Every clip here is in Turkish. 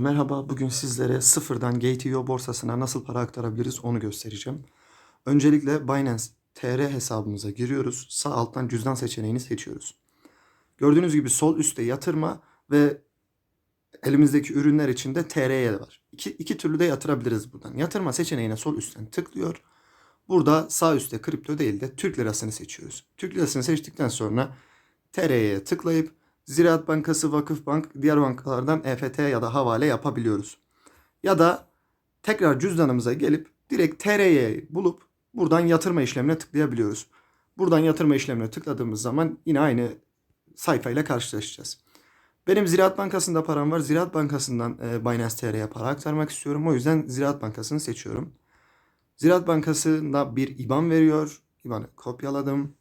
Merhaba, bugün sizlere sıfırdan Gate.io borsasına nasıl para aktarabiliriz onu göstereceğim. Öncelikle Binance TR hesabımıza giriyoruz. Sağ alttan cüzdan seçeneğini seçiyoruz. Gördüğünüz gibi sol üstte yatırma ve elimizdeki ürünler TR'ye de var. İki, iki türlü de yatırabiliriz buradan. Yatırma seçeneğine sol üstten tıklıyor. Burada sağ üstte kripto değil de Türk lirasını seçiyoruz. Türk lirasını seçtikten sonra TR'ye tıklayıp Ziraat Bankası, Vakıfbank, diğer bankalardan EFT ya da havale yapabiliyoruz. Ya da tekrar cüzdanımıza gelip direkt TR'yi bulup buradan yatırma işlemine tıklayabiliyoruz. Buradan yatırma işlemine tıkladığımız zaman yine aynı sayfayla karşılaşacağız. Benim Ziraat Bankası'nda param var. Ziraat Bankası'ndan e, Binance TR'ye para aktarmak istiyorum. O yüzden Ziraat Bankası'nı seçiyorum. Ziraat Bankası'nda bir IBAN veriyor. IBAN'ı kopyaladım.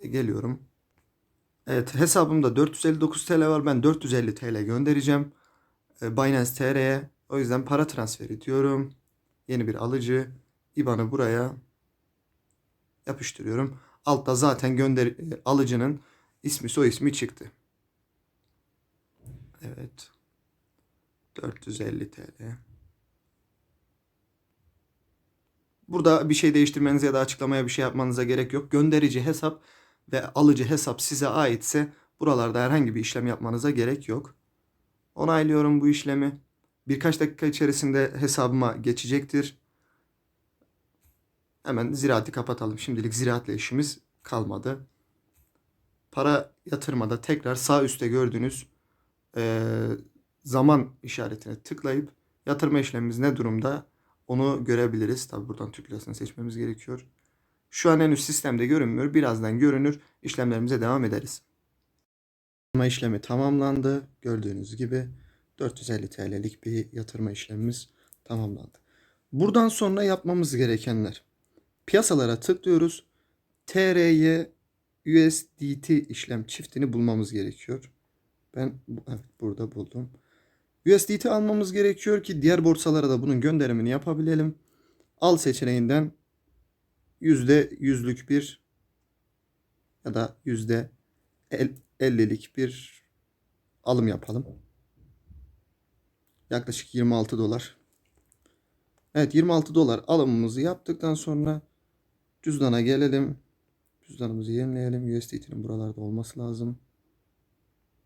E, geliyorum. Evet hesabımda 459 TL var. Ben 450 TL göndereceğim. E, Binance TR'ye. O yüzden para transferi diyorum. Yeni bir alıcı. IBAN'ı buraya yapıştırıyorum. Altta zaten gönder e, alıcının ismi soy ismi çıktı. Evet. 450 TL. Burada bir şey değiştirmenize ya da açıklamaya bir şey yapmanıza gerek yok. Gönderici hesap ve alıcı hesap size aitse buralarda herhangi bir işlem yapmanıza gerek yok. Onaylıyorum bu işlemi. Birkaç dakika içerisinde hesabıma geçecektir. Hemen ziraati kapatalım. Şimdilik ziraatle işimiz kalmadı. Para yatırmada tekrar sağ üstte gördüğünüz eee, zaman işaretine tıklayıp yatırma işlemimiz ne durumda onu görebiliriz. Tabi buradan Türk lirasını seçmemiz gerekiyor. Şu an henüz sistemde görünmüyor. Birazdan görünür. İşlemlerimize devam ederiz. Yatırma işlemi tamamlandı. Gördüğünüz gibi 450 TL'lik bir yatırma işlemimiz tamamlandı. Buradan sonra yapmamız gerekenler. Piyasalara tıklıyoruz. TRY USDT işlem çiftini bulmamız gerekiyor. Ben evet, burada buldum. USDT almamız gerekiyor ki diğer borsalara da bunun gönderimini yapabilelim. Al seçeneğinden yüzde yüzlük bir ya da yüzde el- ellilik bir alım yapalım. Yaklaşık 26 dolar. Evet 26 dolar alımımızı yaptıktan sonra cüzdana gelelim. Cüzdanımızı yenileyelim. USDT'nin buralarda olması lazım.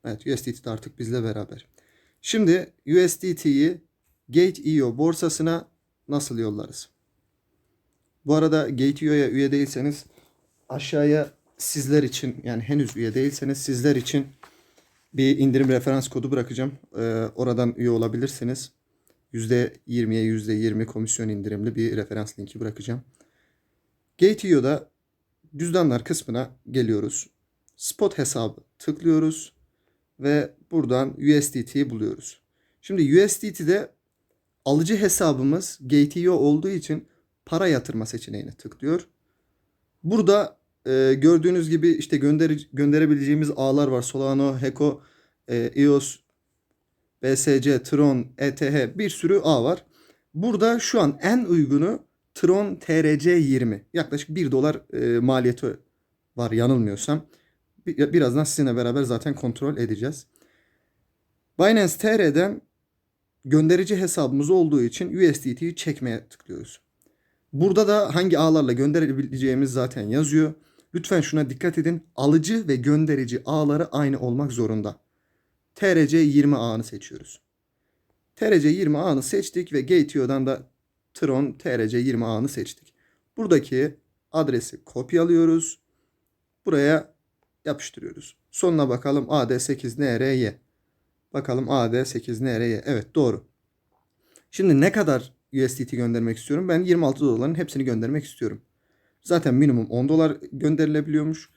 Evet USDT de artık bizle beraber. Şimdi USDT'yi Gate.io borsasına nasıl yollarız? Bu arada Gate.io'ya üye değilseniz aşağıya sizler için yani henüz üye değilseniz sizler için bir indirim referans kodu bırakacağım. Ee, oradan üye olabilirsiniz. %20'ye %20 komisyon indirimli bir referans linki bırakacağım. Gate.io'da cüzdanlar kısmına geliyoruz. Spot hesabı tıklıyoruz ve buradan USDT'yi buluyoruz. Şimdi USDT'de alıcı hesabımız Gate.io olduğu için para yatırma seçeneğine tıklıyor. Burada e, gördüğünüz gibi işte gönder gönderebileceğimiz ağlar var. Solano, Heko, e, EOS, BSC, Tron, ETH bir sürü ağ var. Burada şu an en uygunu Tron TRC20. Yaklaşık 1 dolar e, maliyeti var yanılmıyorsam. Bir- Birazdan sizinle beraber zaten kontrol edeceğiz. Binance TR'den gönderici hesabımız olduğu için USDT'yi çekmeye tıklıyoruz. Burada da hangi ağlarla gönderebileceğimiz zaten yazıyor. Lütfen şuna dikkat edin. Alıcı ve gönderici ağları aynı olmak zorunda. TRC 20 ağını seçiyoruz. TRC 20 ağını seçtik ve Gate.io'dan da Tron TRC 20 ağını seçtik. Buradaki adresi kopyalıyoruz. Buraya yapıştırıyoruz. Sonuna bakalım AD8NRY. Bakalım AD8NRY. Evet doğru. Şimdi ne kadar USDT göndermek istiyorum? Ben 26 doların hepsini göndermek istiyorum. Zaten minimum 10 dolar gönderilebiliyormuş.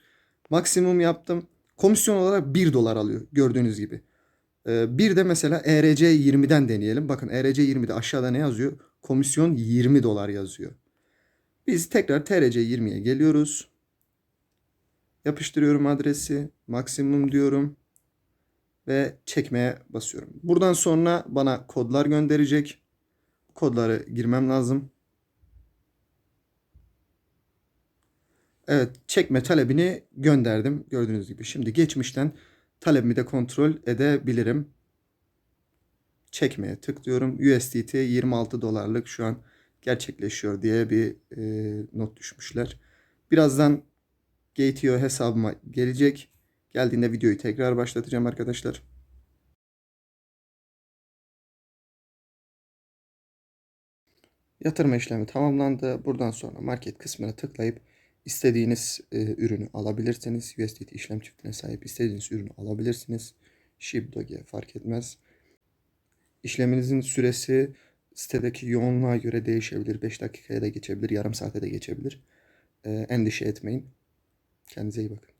Maksimum yaptım. Komisyon olarak 1 dolar alıyor gördüğünüz gibi. Ee, bir de mesela ERC 20'den deneyelim. Bakın ERC 20'de aşağıda ne yazıyor? Komisyon 20 dolar yazıyor. Biz tekrar TRC 20'ye geliyoruz. Yapıştırıyorum adresi. Maksimum diyorum. Ve çekmeye basıyorum. Buradan sonra bana kodlar gönderecek. Kodları girmem lazım. Evet, çekme talebini gönderdim gördüğünüz gibi. Şimdi geçmişten talebimi de kontrol edebilirim. çekmeye tıklıyorum. USDT 26 dolarlık şu an gerçekleşiyor diye bir e, not düşmüşler. Birazdan Gateo hesabıma gelecek. Geldiğinde videoyu tekrar başlatacağım arkadaşlar. Yatırma işlemi tamamlandı. Buradan sonra market kısmına tıklayıp istediğiniz e, ürünü alabilirsiniz. USDT işlem çiftine sahip istediğiniz ürünü alabilirsiniz. SHIB, Doge fark etmez. İşleminizin süresi sitedeki yoğunluğa göre değişebilir. 5 dakikaya da geçebilir, yarım saate de geçebilir. E, endişe etmeyin. Kendinize iyi bakın.